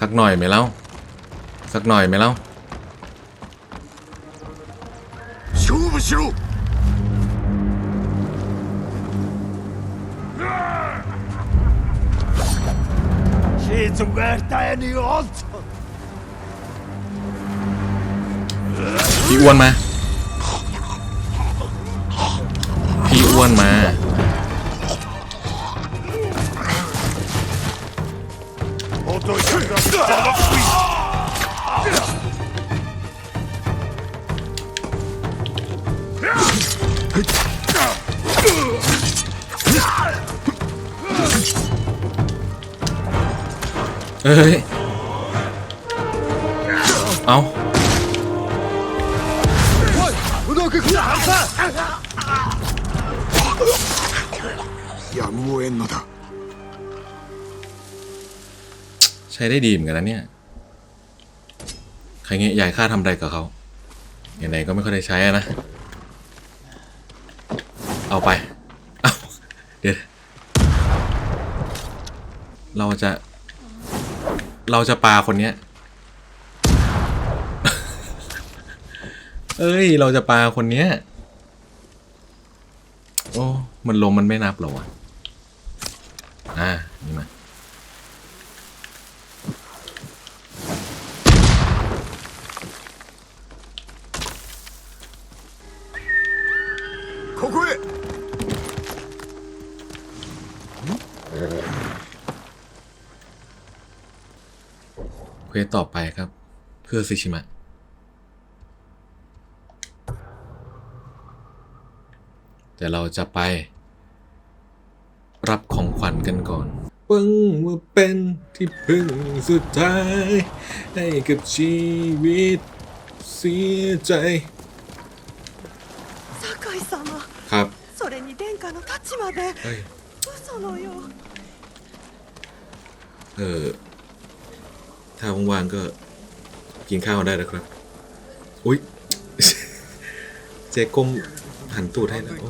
สักหน่อยไหมเล่า สักหน่อยไหมเล่า 勝負しろシーツがやりたいによ พี่อ้วนมา วนมา เอ้ย เอา ช้ได้ดีเหมือนกันนะเนี่ย ใครเงี้ยยายข้าทำอะไรกับเขาอย่างไหนก็ไม่ค่อยได้ใช้อะนะ เอาไป เอาเดี๋ยว เราจะ เราจะปาคนเนี้ย เอ้ย เราจะปาคนเนี้ย โอ้ มันลมมันไม่นับหรอวะ ต่อไปครับ เพื่อซิชิมะ แต่เราจะไป รับของขวัญกันก่อนปึ้งว่าเป็นที่พึ่งสุดท้าย ให้กับชีวิต เสียใจ 酒井様 ครับ それに殿下の太刀まで เฮ้ย 嘘のよう เออ ถ้าว่างๆก็กินข้าวได้แล้วครับ อุ๊ยเจ๊ก้มหันตูดให้นะโอ้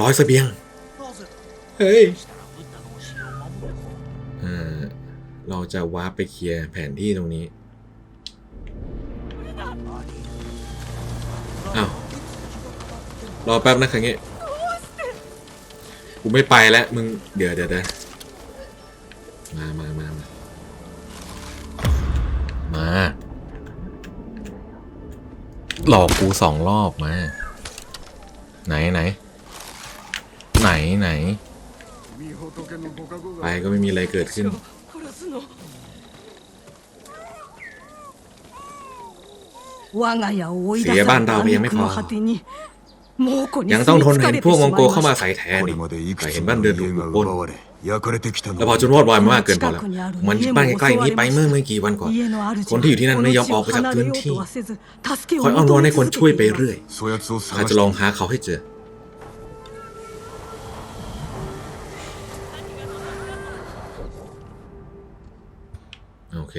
ร้อยเสบียง เฮ้ยเราจะวาร์ปไปเคลียร์แผนที่ตรงนี้ อ้าว รอแป๊บนะครั้งนี้ กูไม่ไปแล้วมึงเดี๋ยวเดี๋ยวเดี๋ยวมามามามามาหลอกกูสองรอบมา ไหนไหน ไหนไหนไปก็ไม่มีอะไรเกิดขึ้นเสียบ้านเราไปยังไม่พอ ยังต้องทนเห็นพวกมองโกเข้ามาใส่แทนอีกเห็นบ้านเดินหลุดปนแล้วพอจนรอดวายมากเกินไปแล้ว มันบ้านใกล้ๆนี้ไปเมื่อเมื่อกี่วันก่อน คนที่อยู่ที่นั่นไม่ยอมออกไปจากพื้นที่ คอยอ้อนวอนให้คนช่วยไปเรื่อยข้าจะลองหาเขาให้เจอโอเค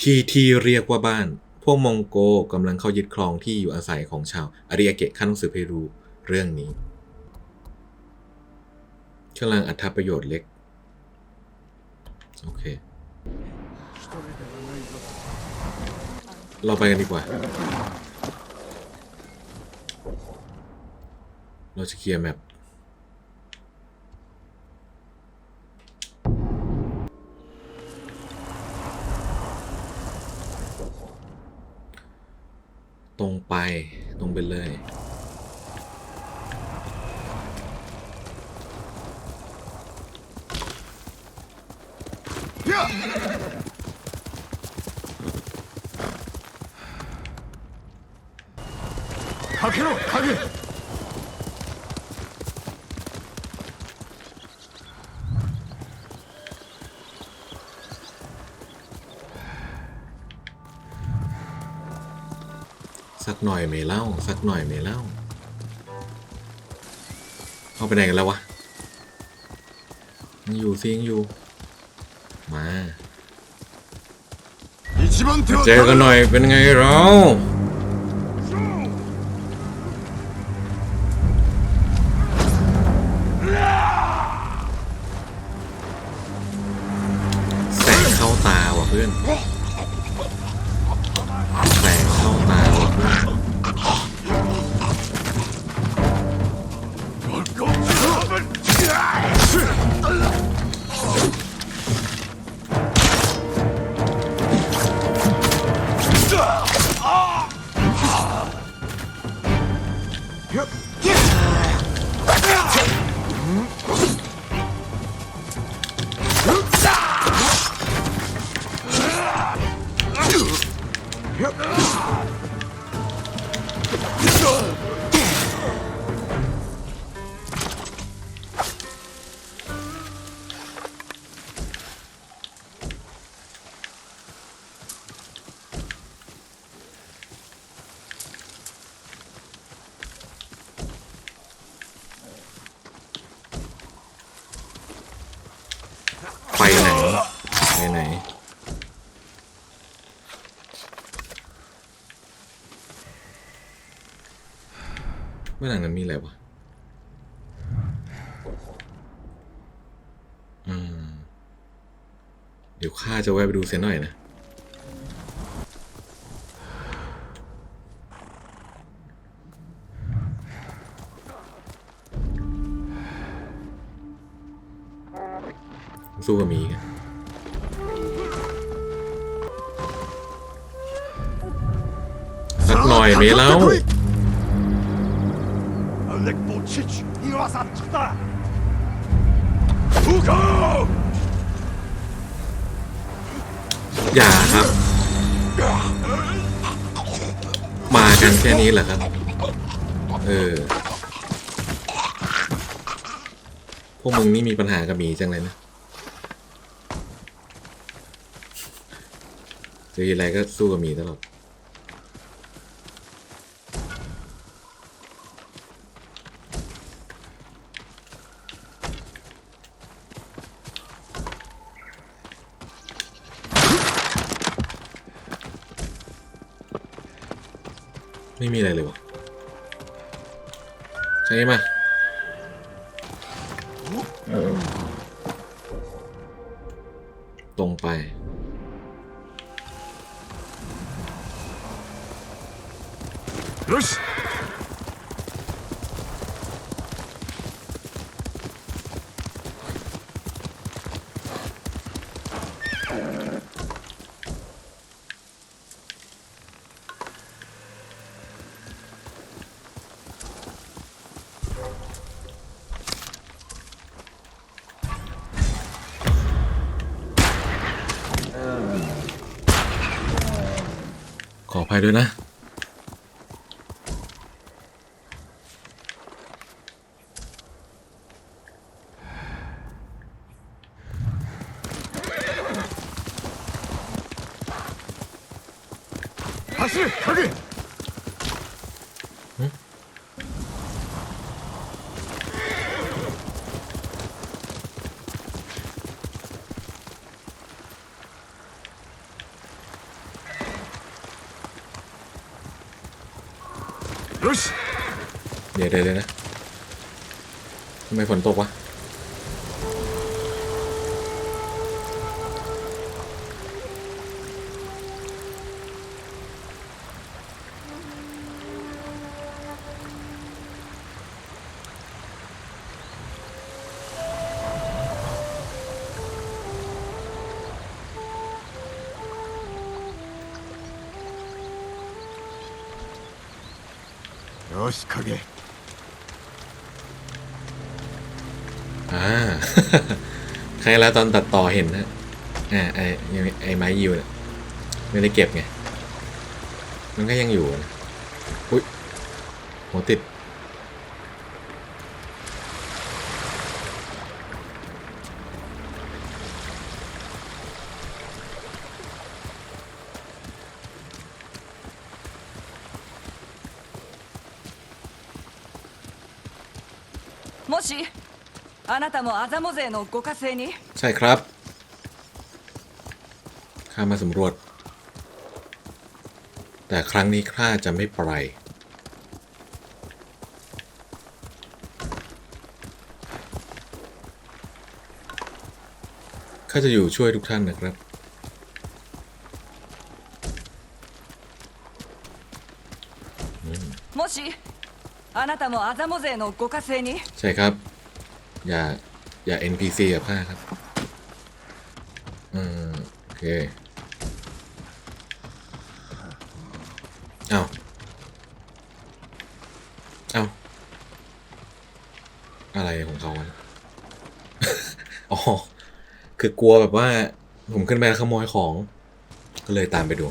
ที่ที่เรียกว่าบ้าน พวกมองโกกำลังเข้ายึดครองที่อยู่อาศัยของชาวอาริยเกะข้าต้องสืบให้รู้เรื่องนี้กำลังอัธประโยชน์เล็ก โอเค เราไปกันดีกว่า เราจะเคลียร์แมป ตรงไปตรงไปเลย หน่อยไมเล่า สักหน่อยไมเล่าเข้าไปไหนกันแล้ววะยังอยู่ซิยังอยู่ มาเจอกันหน่อยเป็นไงเรา ไปไหนไปไหนเมื่อหลังนั้นมีอะไรวะอืมเดี๋ยวข้าจะแวะไปดูเสียหน่อยนะสู้กับมี อยไหมเล่าอย่าครับ มากันแค่นี้เหรอครับ เออ พวกมึงนี่มีปัญหากับหมีจังเลยนะเจออะไรก็สู้กับหมีตลอด ไม่มีอะไรเลยวะใช่ไหมต ขออภัยด้วยนะ よし影 อ่า ใครแล้วตอนตัดต่อเห็นนะอ่าไอ้ยังไอ้ไม้ยิวเนี่ยไม่ได้เก็บไง มันก็ยังอยู่นะ もしあなたもアザモ勢のご家政に ใช่ครับ ข้ามาสำรวจ แต่ครั้งนี้ข้าจะไม่ไป ข้าจะอยู่ช่วยทุกท่านนะครับ あなたもアザモ勢のご家政に ใช่ครับ อย่า อย่า NPC กับข้าครับ อืม โอเค เอาเอาอะไรของเขาวะ อ๋อ คือกลัวแบบว่า ผมขึ้นไปแล้วขโมยของ ก็เลยตามไปดู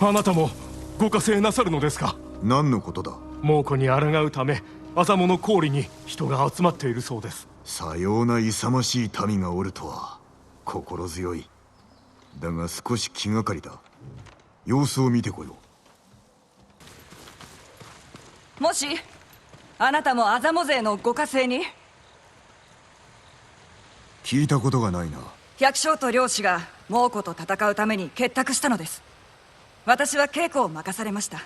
あなたもご加勢なさるのですか？何のことだ？猛虎に抗うためアザモの氷に人が集まっているそうです。さような勇ましい民がおるとは心強い。だが少し気がかりだ。様子を見てこよう。もしあなたもアザモ勢のご家政に？聞いたことがないな。百姓と漁師が猛虎と戦うために結託したのです私は稽古を任されました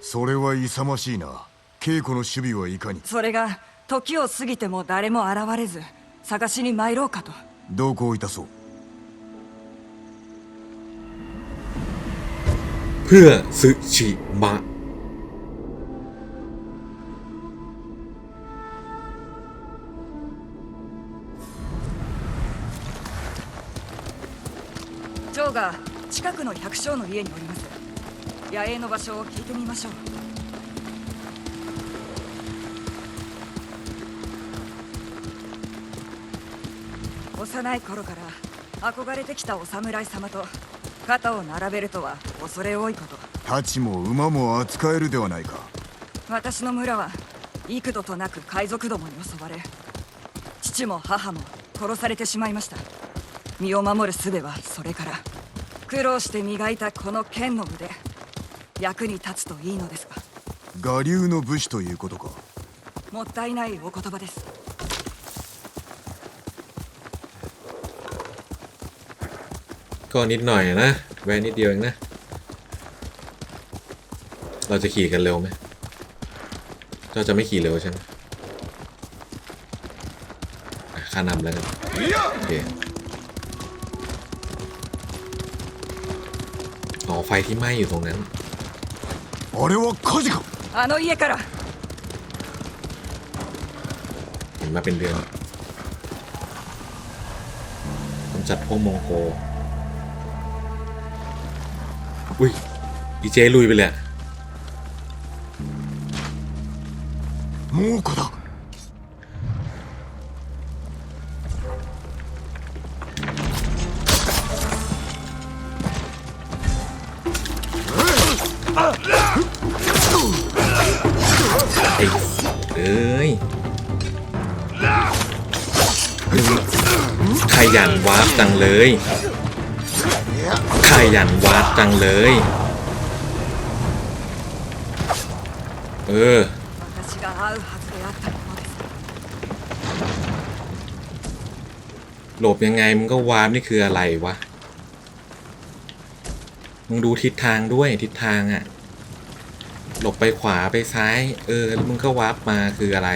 それは勇ましいな稽古の守備はいかにそれが時を過ぎても誰も現れず探しに参ろうかと同行いたそう เพื่อซึชิมะ ジョーが 近くの百姓の家におります。野営の場所を聞いてみましょう。幼い頃から憧れてきたお侍様と肩を並べるとは恐れ多いこと。太刀も馬も扱えるではないか。私の村は幾度となく海賊どもに襲われ父も母も殺されてしまいました。身を守る術はそれから苦労して磨いたこの剣の腕役に立つといいのですが我流の武士ということかもったいないお言葉です ก็นิดหน่อยนะ แวะนิดเดียวเองนะ เราจะขี่กันเร็วไหมเจ้าจะไม่ขี่เร็วใช่ไหมอ่ะข้านำแล้วกันโอเค ไฟที่ไหม้อยู่ตรงนั้น あれは火事かあの家から เห็นมาเป็นเดือนกำจัดพวกมองโก อุ้ยดีเจลุยไปเลยอะ 猛虎だ จังเลยขยันวาดจังเลย เออหลบยังไงมึงก็วาดนี่คืออะไรวะ มึงดูทิศทางด้วยทิศทางอะ่ะ หลบไปขวาไปซ้าย เออ แล้วมึงก็วาดมาคืออะไร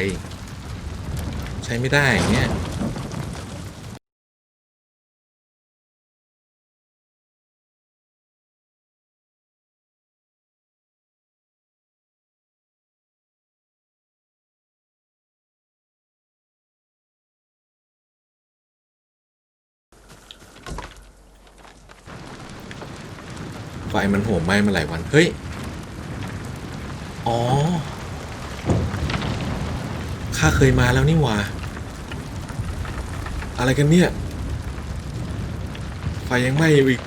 ใช้ไม่ได้เงี้ย ไหม้มาหลายวัน เฮ้ย อ๋อ ข้าเคยมาแล้วนี่หว่า อะไรกันเนี่ย ไฟยังไหม้อยู่อีก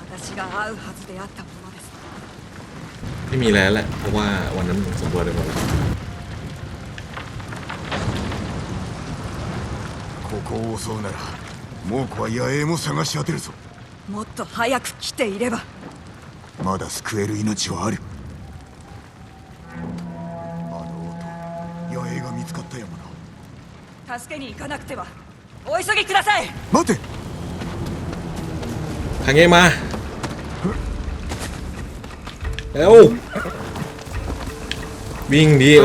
私が会うはずであったものです ไม่มีแล้วแหละ เพราะว่าวันนั้นผมสำรวจไปหมดแล้ว ここを襲うなら 猛虎は野営も探し当てるぞ。もっと早く来ていれば。まだ救える命はある。あの音野営が見つかったやも助けに行かなくては。お急ぎください。待て。影山。えおウววิ่งดี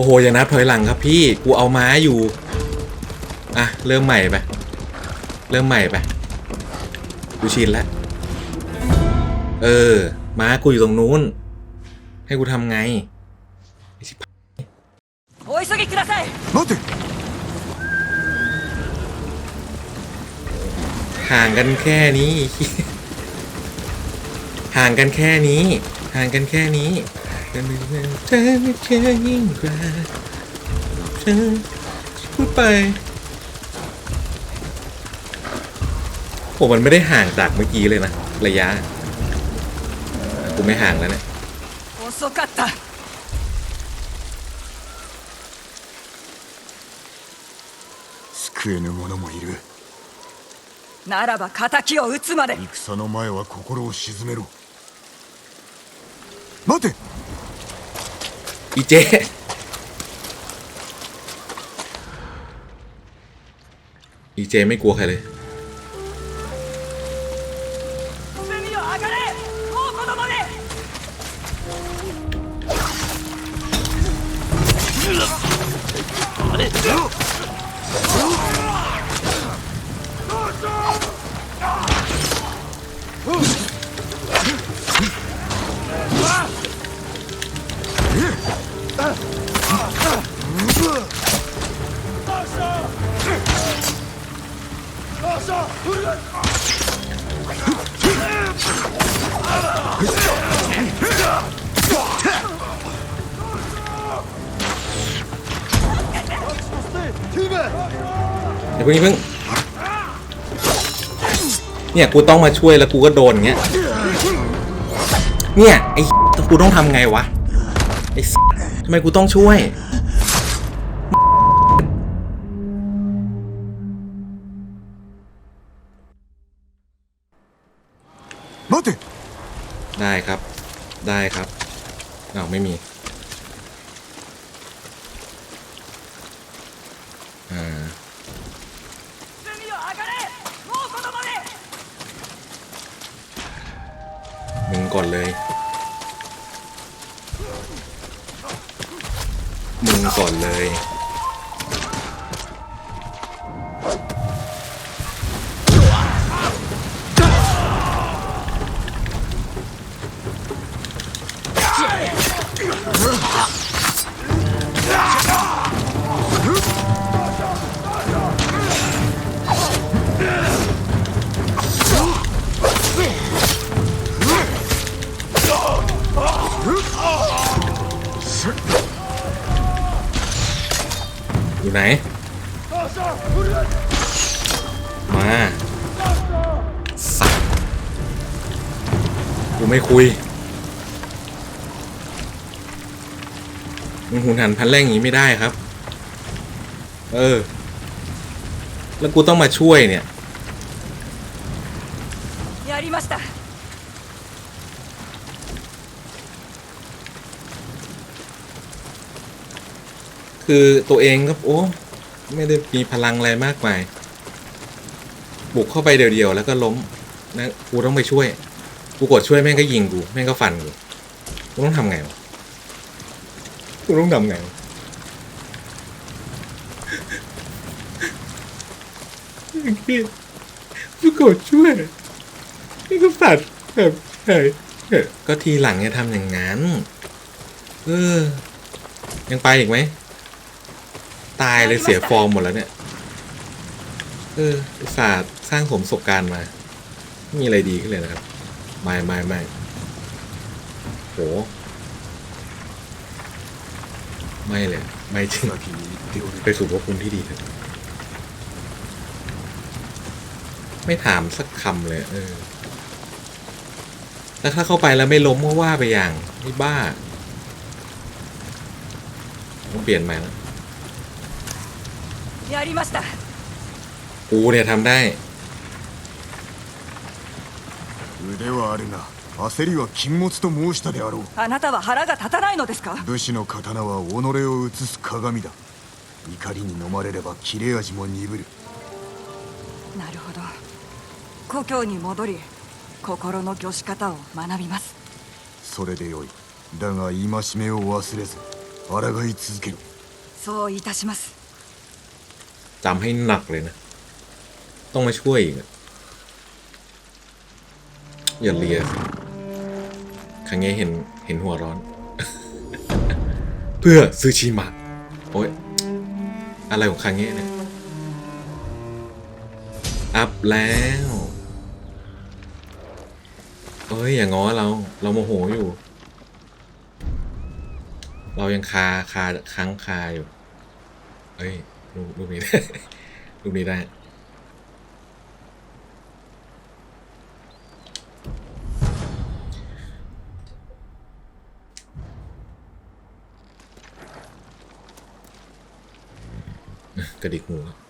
โอ้โหอย่านับถอยหลังครับพี่กูเอาม้าอยู่อะเริ่มใหม่ไปเริ่มใหม่ไปกูชินแล้วเออม้ากูอยู่ตรงนู้น ให้กูทำไงโอ้ยสกิคราไซโนตห่างกันแค่นี้ ห่างกันแค่นี้ ห่างกันแค่นี้ เธอไม่เคยยิ่งกว่าเธอพูดไปผมมันไม่ได้ห่างจากเมื่อกี้เลยนะ ระยะ กูไม่ห่างแล้วเนี่ย 遅かった救えぬ者もいるならば敵を撃つまで戦の前は心を鎮めろ待て อีเจอีเจไม่กลัวใครเลย เนี่ยกูต้องมาช่วยแล้วกูก็โดนเงี้ย เนี่ยไอ้กูต้องทำไงวะไอ้ทำไมกูต้องช่วย แร่งอย่างนี้ไม่ได้ครับ เออ แล้วกูต้องมาช่วยเนี่ยคือตัวเองก็โอ้ไม่ได้มีพลังอะไรมากมาย บุกเข้าไปเดียวๆแล้วก็ล้มนะกูต้องไปช่วย กูกดช่วยแม่งก็ยิงกู แม่งก็ฟันกู กูต้องทำไงวะ กูต้องทำไง อีกเนี่ยฟุกโกะช่วยพี่ก็ฝัดแบบเฮ้ยก็ทีหลังจะทำอย่างนั้น เออ ยังไปอีกไหม ตายเลยเสียฟอร์มหมดแล้วเนี่ย เออศาสตร์สร้างสมประสบการณ์มาไม่มีอะไรดีขึ้นเลยนะครับ ไม่ไม่ไม่โห ไม่เลย ไม่จริงไปสู่ภพภูมิที่ดีเถอะ ไม่ถามสักคำเลย เออ แล้วถ้าเข้าไปแล้วไม่ล้มก็ว่าไปอย่างนี่บ้า ต้องเปลี่ยนใหม่แล้ว やりました กูเนี่ยทำได้ 腕はあるが 焦りは禁物と申したであろうあなたは腹が立たないのですか武士の刀は己を映す鏡だ怒りに飲まれれば切れ味も鈍るなるほど 故郷に戻り心の御し方を学びますそれでよいだが戒めを忘れず抗い続けろそういたします จำให้หนักเลยนะ ต้องมาช่วยอีกอะอย่าเลียสิครั้งนี้เห็นเห็นหัวร้อน เพื่อซูชิมะ โอ้ย อะไรของครั้งนี้เนี่ย อัพแล้ว เอ้ยอย่างง้อเรา เราโมโหอยู่ เรายังคาคาค้างคาอยู่เอ้ยรูปรูปนี้ได้รูปนี้ได้กระดิกหูแล้ว